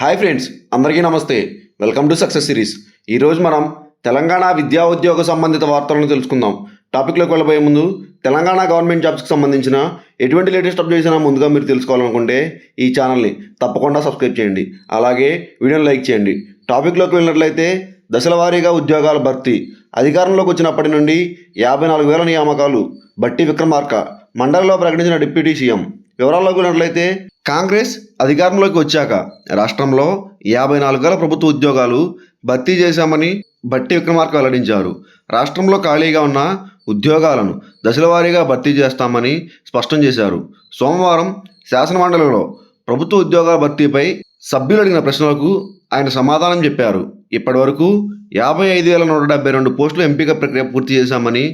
Hi friends అందరికీ నమస్తే. Welcome to success series. ఈరోజు మనం తెలంగాణ విద్యా ఉద్యోగ సంబంధిత వార్తలను తెలుసుకుందాం. టాపిక్లోకి వెళ్ళబోయే ముందు తెలంగాణ గవర్నమెంట్ జాబ్స్కి సంబంధించిన ఎటువంటి లేటెస్ట్ అప్డేట్స్ అయినా ముందుగా మీరు తెలుసుకోవాలనుకుంటే ఈ ఛానల్ని తప్పకుండా సబ్స్క్రైబ్ చేయండి. అలాగే వీడియోని లైక్ చేయండి. టాపిక్లోకి వెళ్ళినట్లయితే దశల వారీగా ఉద్యోగాల భర్తీ. అధికారంలోకి వచ్చినప్పటి నుండి యాభై నాలుగు వేల నియామకాలు. బట్టి విక్రమార్క మండలిలో ప్రకటించిన డిప్యూటీ సీఎం వివరాల్లోకి ఉన్నట్లయితే కాంగ్రెస్ అధికారంలోకి వచ్చాక రాష్ట్రంలో యాభై నాలుగు గల ప్రభుత్వ ఉద్యోగాలు భర్తీ చేశామని బట్టి విక్రమార్క వెల్లడించారు. రాష్ట్రంలో ఖాళీగా ఉన్న ఉద్యోగాలను దశల వారీగా భర్తీ చేస్తామని స్పష్టం చేశారు. సోమవారం శాసనమండలిలో ప్రభుత్వ ఉద్యోగాల భర్తీపై సభ్యులు అడిగిన ప్రశ్నలకు ఆయన సమాధానం చెప్పారు. ఇప్పటివరకు యాభై ఐదు వేల నూట డెబ్బై రెండు పోస్టులు ఎంపిక ప్రక్రియ పూర్తి చేశామని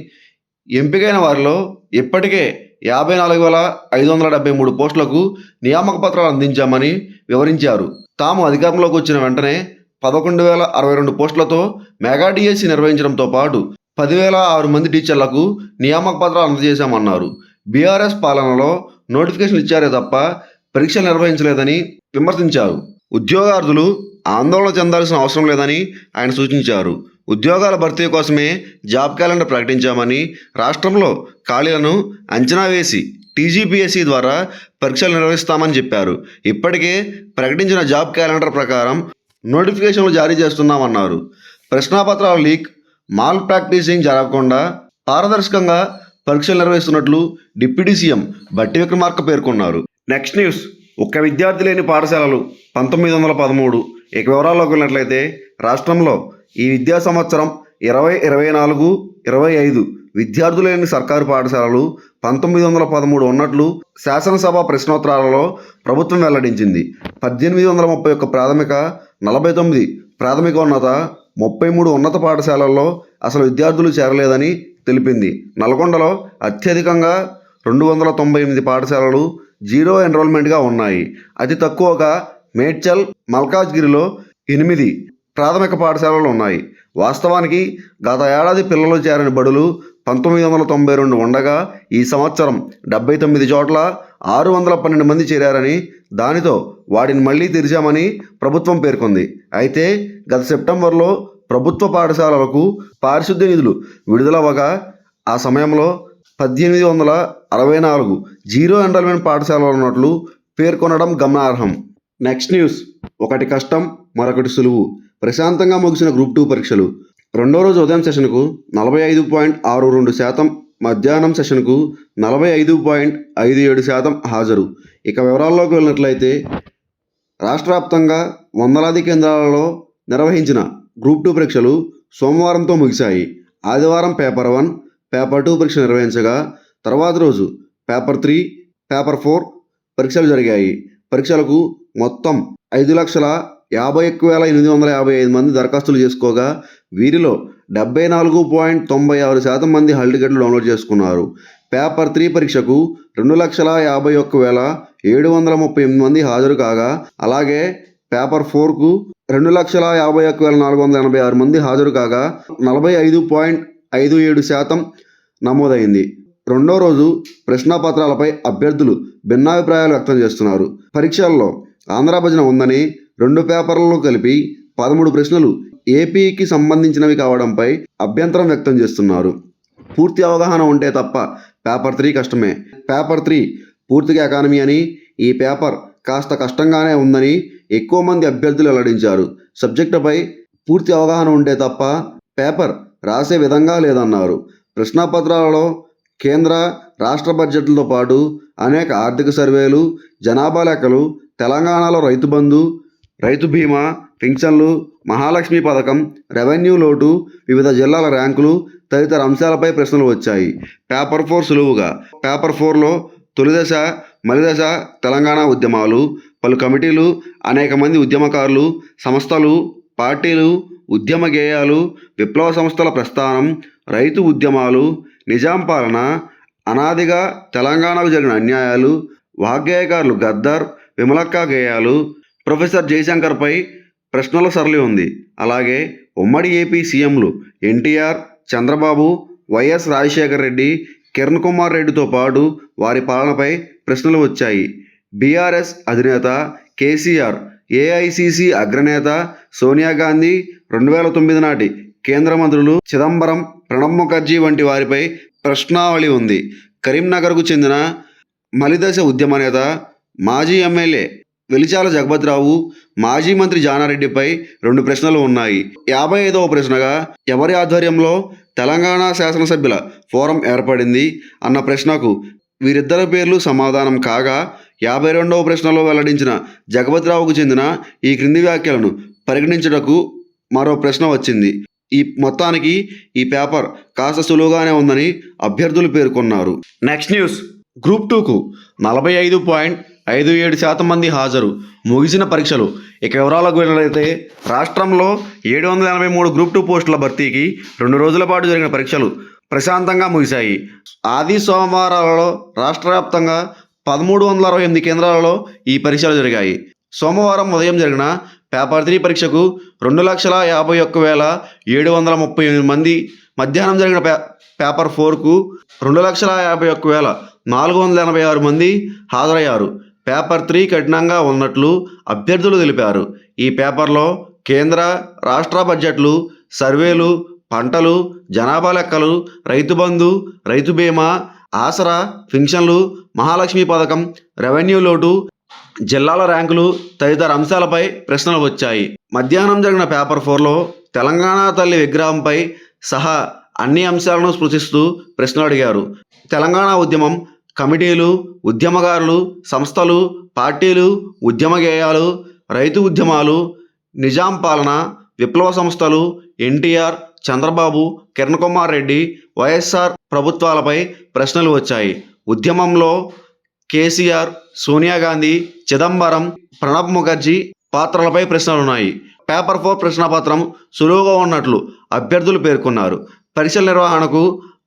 ఎంపికైన వారిలో ఇప్పటికే యాభై నాలుగు వేల ఐదు వందల డెబ్బై మూడు పోస్టులకు నియామక పత్రాలు అందించామని వివరించారు. తాము అధికారంలోకి వచ్చిన వెంటనే పదకొండు వేల అరవై రెండు పోస్టులతో మెగా డిఎస్సి నిర్వహించడంతో పాటు పదివేల ఆరు మంది టీచర్లకు నియామక పత్రాలు అందజేశామన్నారు. బీఆర్ఎస్ పాలనలో నోటిఫికేషన్ ఇచ్చారే తప్ప పరీక్షలు నిర్వహించలేదని విమర్శించారు. ఉద్యోగార్థులు ఆందోళన చెందాల్సిన అవసరం లేదని ఆయన సూచించారు. ఉద్యోగాల భర్తీ కోసమే జాబ్ క్యాలెండర్ ప్రకటించామని రాష్ట్రంలో ఖాళీలను అంచనా వేసి టీజీపీఎస్సీ ద్వారా పరీక్షలు నిర్వహిస్తామని చెప్పారు. ఇప్పటికే ప్రకటించిన జాబ్ క్యాలెండర్ ప్రకారం నోటిఫికేషన్లు జారీ చేస్తున్నామన్నారు. ప్రశ్నాపత్రాల లీక్ మాల్ ప్రాక్టీసింగ్ జరగకుండా పారదర్శకంగా పరీక్షలు నిర్వహిస్తున్నట్లు డిప్యూటీ సీఎం బట్టి విక్రమార్క పేర్కొన్నారు. నెక్స్ట్ న్యూస్ ఒక్క విద్యార్థి లేని పాఠశాలలు పంతొమ్మిది వందల పదమూడు. ఇక వివరాల్లోకి వెళ్ళినట్లయితే రాష్ట్రంలో ఈ విద్యా సంవత్సరం ఇరవై ఇరవై నాలుగు ఇరవై ఐదు విద్యార్థులు లేని సర్కారు పాఠశాలలు పంతొమ్మిది వందల పదమూడు ఉన్నట్లు శాసనసభ ప్రశ్నోత్తరాలలో ప్రభుత్వం వెల్లడించింది. పద్దెనిమిది వందల ముప్పై ఒక్క ప్రాథమిక నలభై తొమ్మిది ప్రాథమికోన్నత ముప్పై మూడు ఉన్నత పాఠశాలల్లో అసలు విద్యార్థులు చేరలేదని తెలిపింది. నల్గొండలో అత్యధికంగా రెండు వందల తొంభై ఎనిమిది పాఠశాలలు జీరో ఎన్రోల్మెంట్గా ఉన్నాయి. అతి తక్కువగా మేడ్చల్ మల్కాజ్గిరిలో ఎనిమిది ప్రాథమిక పాఠశాలలు ఉన్నాయి. వాస్తవానికి గత ఏడాది పిల్లలు చేరని బడులు పంతొమ్మిది వందల తొంభై రెండు ఉండగా ఈ సంవత్సరం డెబ్బై తొమ్మిది చోట్ల ఆరు వందల పన్నెండు మంది చేరారని దానితో వాటిని మళ్ళీ తెరిచామని ప్రభుత్వం పేర్కొంది. అయితే గత సెప్టెంబర్లో ప్రభుత్వ పాఠశాలలకు పారిశుద్ధ్య నిధులు విడుదలవ్వగా ఆ సమయంలో పద్దెనిమిది వందల అరవై నాలుగు జీరో ఎన్రోల్మెంట్ పాఠశాలలు ఉన్నట్లు పేర్కొనడం గమనార్హం. Next news. ఒకటి కష్టం మరొకటి సులువు. ప్రశాంతంగా ముగిసిన గ్రూప్ టూ పరీక్షలు. రెండో రోజు ఉదయం సెషన్కు నలభై ఐదు పాయింట్ ఆరు రెండు శాతం మధ్యాహ్నం సెషన్కు నలభై ఐదు పాయింట్ ఐదు ఏడు శాతం హాజరు. ఇక వివరాల్లోకి వెళ్ళినట్లయితే రాష్ట్ర వ్యాప్తంగా వందలాది కేంద్రాలలో నిర్వహించిన గ్రూప్ టూ పరీక్షలు సోమవారంతో ముగిశాయి. ఆదివారం పేపర్ వన్ పేపర్ టూ పరీక్ష నిర్వహించగా తర్వాత రోజు పేపర్ త్రీ పేపర్ ఫోర్ పరీక్షలు జరిగాయి. పరీక్షలకు మొత్తం ఐదు లక్షల యాభై ఒక్క వేల ఎనిమిది వందల యాభై ఐదు మంది దరఖాస్తులు చేసుకోగా వీరిలో డెబ్బై నాలుగు పాయింట్ తొంభై ఆరు శాతం మంది హాల్ టికెట్లు డౌన్లోడ్ చేసుకున్నారు. పేపర్ త్రీ పరీక్షకు రెండు లక్షల యాభై ఒక్క వేల ఏడు వందల ముప్పై ఎనిమిది మంది హాజరు కాగా అలాగే పేపర్ ఫోర్కు రెండు లక్షల యాభై ఒక్క వేల నాలుగు వందల ఎనభై ఆరు మంది హాజరు కాగా నలభై ఐదు పాయింట్ ఐదు ఏడు శాతం నమోదైంది. రెండో రోజు ప్రశ్నాపత్రాలపై అభ్యర్థులు భిన్నాభిప్రాయాలు వ్యక్తం చేస్తున్నారు. పరీక్షల్లో ఆంధ్ర భజన ఉందని రెండు పేపర్లలో కలిపి పదమూడు ప్రశ్నలు ఏపీకి సంబంధించినవి కావడంపై అభ్యంతరం వ్యక్తం చేస్తున్నారు. పూర్తి అవగాహన ఉంటే తప్ప పేపర్ త్రీ కష్టమే. పేపర్ త్రీ పూర్తిగా ఎకానమీ అని ఈ పేపర్ కాస్త కష్టంగానే ఉందని ఎక్కువ మంది అభ్యర్థులు వెల్లడించారు. సబ్జెక్టుపై పూర్తి అవగాహన ఉంటే తప్ప పేపర్ రాసే విధంగా లేదన్నారు. ప్రశ్నాపత్రాలలో కేంద్ర రాష్ట్ర బడ్జెట్లతో పాటు అనేక ఆర్థిక సర్వేలు జనాభా లెక్కలు తెలంగాణలో రైతు బంధు రైతు బీమా పింఛన్లు మహాలక్ష్మి పథకం రెవెన్యూ లోటు వివిధ జిల్లాల ర్యాంకులు తదితర అంశాలపై ప్రశ్నలు వచ్చాయి. పేపర్ ఫోర్ సులువుగా. పేపర్ ఫోర్లో తొలిదశ మలిదశ తెలంగాణ ఉద్యమాలు. పలు కమిటీలు అనేక మంది ఉద్యమకారులు సంస్థలు పార్టీలు ఉద్యమ గేయాలు విప్లవ సంస్థల ప్రస్థానం రైతు ఉద్యమాలు నిజాం పాలన అనాదిగా తెలంగాణకు జరిగిన అన్యాయాలు వాగ్గేయకారులు గద్దర్ విమలక్క గేయాలు ప్రొఫెసర్ జయశంకర్పై ప్రశ్నల సరళి ఉంది. అలాగే ఉమ్మడి ఏపీ సీఎంలు ఎన్టీఆర్ చంద్రబాబు వైఎస్ రాజశేఖర రెడ్డి కిరణ్ కుమార్ రెడ్డితో పాటు వారి పాలనపై ప్రశ్నలు వచ్చాయి. బీఆర్ఎస్ అధినేత కేసీఆర్ ఏఐసిసి అగ్రనేత సోనియా గాంధీ రెండు వేల తొమ్మిది నాటి కేంద్ర మంత్రులు చిదంబరం ప్రణబ్ ముఖర్జీ వంటి వారిపై ప్రశ్నావళి ఉంది. కరీంనగర్కు చెందిన మలిదశ ఉద్యమ నేత మాజీ ఎమ్మెల్యే వెలిచాల జగపతిరావు మాజీ మంత్రి జానారెడ్డిపై రెండు ప్రశ్నలు ఉన్నాయి. యాభై ఐదవ ప్రశ్నగా ఎవరి ఆధ్వర్యంలో తెలంగాణ శాసనసభ్యుల ఫోరం ఏర్పడింది? అన్న ప్రశ్నకు వీరిద్దరి పేర్లు సమాధానం కాగా యాభై రెండవ ప్రశ్నలో వెల్లడించిన జగపతిరావుకు చెందిన ఈ క్రింది వ్యాఖ్యలను పరిగణించుటకు మరో ప్రశ్న వచ్చింది. ఈ మొత్తానికి ఈ పేపర్ కాస్త సులువుగానే ఉందని అభ్యర్థులు పేర్కొన్నారు. Next news. గ్రూప్ టూకు నలభై ఐదు పాయింట్ ఐదు ఏడు శాతం మంది హాజరు. ముగిసిన పరీక్షలు. ఇక వివరాలకు వెళ్ళినట్లయితే రాష్ట్రంలో ఏడు వందల ఎనభై మూడు గ్రూప్ టూ పోస్టుల భర్తీకి రెండు రోజుల పాటు జరిగిన పరీక్షలు ప్రశాంతంగా ముగిశాయి. ఆది సోమవారాలలో రాష్ట్ర వ్యాప్తంగా పదమూడు వందల అరవై ఎనిమిది కేంద్రాలలో ఈ పరీక్షలు జరిగాయి. సోమవారం ఉదయం జరిగిన పేపర్ త్రీ పరీక్షకు రెండు లక్షల యాభై ఒక్క వేల ఏడు వందల ముప్పై ఎనిమిది మంది మధ్యాహ్నం జరిగిన పే పేపర్ ఫోర్కు రెండు లక్షల యాభై ఒక్క వేల నాలుగు వందల ఎనభై ఆరు మంది హాజరయ్యారు. పేపర్ త్రీ కఠినంగా ఉన్నట్లు అభ్యర్థులు తెలిపారు. ఈ పేపర్లో కేంద్ర రాష్ట్ర బడ్జెట్లు సర్వేలు పంటలు జనాభా లెక్కలు రైతు బంధు రైతు బీమా ఆసరా పింఛన్లు మహాలక్ష్మి పథకం రెవెన్యూ లోటు జిల్లాల ర్యాంకులు తదితర అంశాలపై ప్రశ్నలు వచ్చాయి. మధ్యాహ్నం జరిగిన పేపర్ ఫోర్లో తెలంగాణ తల్లి విగ్రహంపై సహా అన్ని అంశాలను స్పృశిస్తూ ప్రశ్నలు అడిగారు. తెలంగాణ ఉద్యమం కమిటీలు ఉద్యమకారులు సంస్థలు పార్టీలు ఉద్యమ గేయాలు రైతు ఉద్యమాలు నిజాం పాలన విప్లవ సంస్థలు ఎన్టీఆర్ చంద్రబాబు కిరణ్ కుమార్ రెడ్డి వైఎస్ఆర్ ప్రభుత్వాలపై ప్రశ్నలు వచ్చాయి. ఉద్యమంలో కేసీఆర్ సోనియా గాంధీ చిదంబరం ప్రణబ్ ముఖర్జీ పాత్రలపై ప్రశ్నలున్నాయి. పేపర్ ఫోర్ ప్రశ్నపత్రం సులువుగా ఉన్నట్లు అభ్యర్థులు పేర్కొన్నారు. పరీక్షల నిర్వహణకు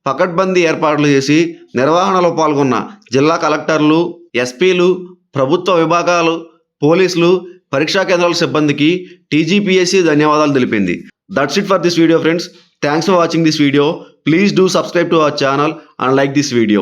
పకడ్బందీ ఏర్పాట్లు చేసి నిర్వహణలో పాల్గొన్న జిల్లా కలెక్టర్లు ఎస్పీలు ప్రభుత్వ విభాగాలు పోలీసులు పరీక్షా కేంద్రాల సిబ్బందికి టీజీపీఎస్సీ ధన్యవాదాలు తెలిపింది. That's it for this video friends thanks for watching this video please do subscribe to our channel and like this video